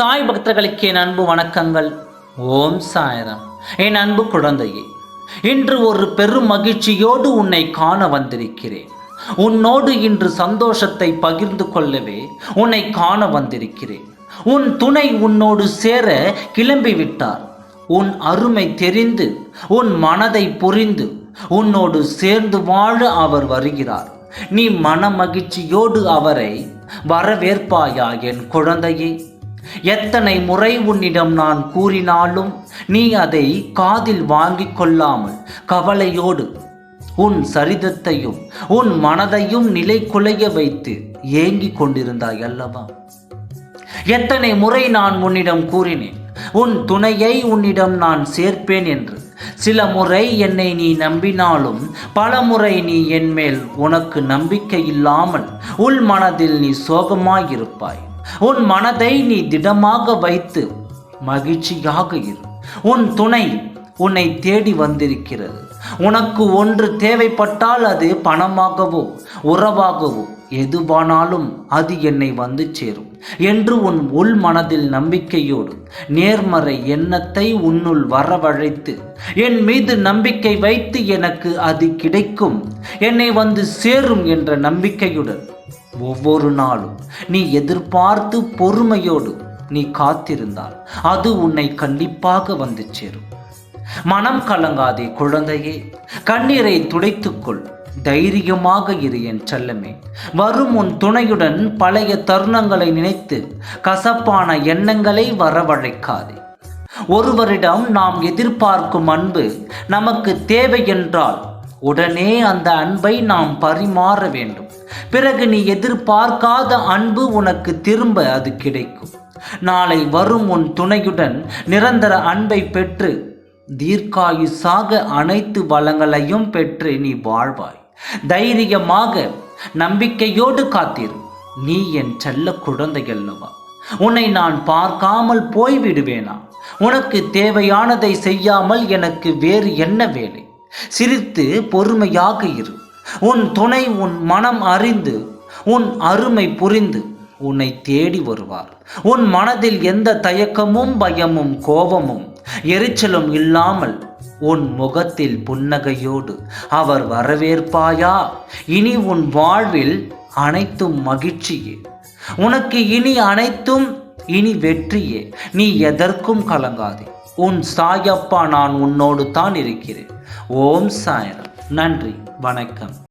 சாய் பக்தர்களுக்கு என் அன்பு வணக்கங்கள். ஓம் சாயரம். என் அன்பு குழந்தையே இன்று ஒரு பெரும் மகிழ்ச்சியோடு உன்னை காண வந்திருக்கிறேன். உன்னோடு இன்று சந்தோஷத்தை பகிர்ந்து கொள்ளவே உன்னை காண வந்திருக்கிறேன். உன் துணை உன்னோடு சேர கிளம்பி விட்டார் உன் அருமை தெரிந்து உன் மனதை புரிந்து உன்னோடு சேர்ந்து வாழ அவர் வருகிறார். நீ மன மகிழ்ச்சியோடு அவரை வரவேற்பாயா என் குழந்தையே? எத்தனை முறை உன்னிடம் நான் கூறினாலும் நீ அதை காதில் வாங்கிக் கொள்ளாமல் கவலையோடு உன் சரிதத்தையும் உன் மனதையும் நிலை குலைய வைத்து ஏங்கிக் கொண்டிருந்தாய் அல்லவா? எத்தனை முறை நான் உன்னிடம் கூறினேன்? உன் துணையை உன்னிடம் நான் சேர்ப்பேன் என்று. சில முறை என்னை நீ நம்பினாலும் பல முறை நீ என் மேல் உனக்கு நம்பிக்கை இல்லாமல் உள் மனதில் நீ சோகமாயிருப்பாய். உன் மனதை நீ திடமாக வைத்து மகிழ்ச்சியாக இரு. உன் துணை உன்னை தேடி வந்திருக்கிறது. உனக்கு ஒன்று தேவைப்பட்டால் அது பணமாகவோ உறவாகவோ எதுவானாலும் அது என்னை வந்து சேரும் என்று உன் உள் மனதில் நம்பிக்கையோடு நேர்மறை எண்ணத்தை உன்னுள் வரவழைத்து என் மீது நம்பிக்கை வைத்து எனக்கு அது கிடைக்கும் என்னை வந்து சேரும் என்ற நம்பிக்கையுடன் ஒவ்வொரு நாளும் நீ எதிர்பார்த்து பொறுமையோடு நீ காத்திருந்தால் அது உன்னை கண்டிப்பாக வந்து சேரும். மனம் கலங்காதே குழந்தையே கண்ணீரை துடைத்துக்கொள். தைரியமாக இரு என் செல்லமே. வரும் உன் துணையுடன் பழைய தருணங்களை நினைத்து கசப்பான எண்ணங்களை வரவழைக்காதே. ஒருவரிடம் நாம் எதிர்பார்க்கும் அன்பு நமக்கு தேவை என்றால் உடனே அந்த அன்பை நாம் பரிமாற வேண்டும். பிறகு நீ எதிர்பார்க்காத அன்பு உனக்கு திரும்ப அது கிடைக்கும். நாளை வரும் உன் துணையுடன் நிரந்தர அன்பை பெற்று தீர்க்காயுசாக அனைத்து வளங்களையும் பெற்று நீ வாழ்வாய். தைரியமாக நம்பிக்கையோடு காத்திரு. நீ என் செல்ல குழந்தை அல்லவா? உன்னை நான் பார்க்காமல் போய்விடுவேனா? உனக்கு தேவையானதை செய்யாமல் எனக்கு வேறு என்ன வேலை? சிரித்து பொறுமையாக இரு. உன் துணை உன் மனம் அறிந்து உன் அருமை புரிந்து உன்னை தேடி வருவார். உன் மனதில் எந்த தயக்கமும் பயமும் கோபமும் எரிச்சலும் இல்லாமல் உன் முகத்தில் புன்னகையோடு அவர் வரவேற்பாயா? இனி உன் வாழ்வில் அனைத்தும் மகிழ்ச்சியே. உனக்கு இனி அனைத்தும் இனி வெற்றியே. நீ எதற்கும் கலங்காதே. உன் சாயப்பா நான் உன்னோடு தான் இருக்கிறேன். ஓம் சாயரம். நன்றி வணக்கம்.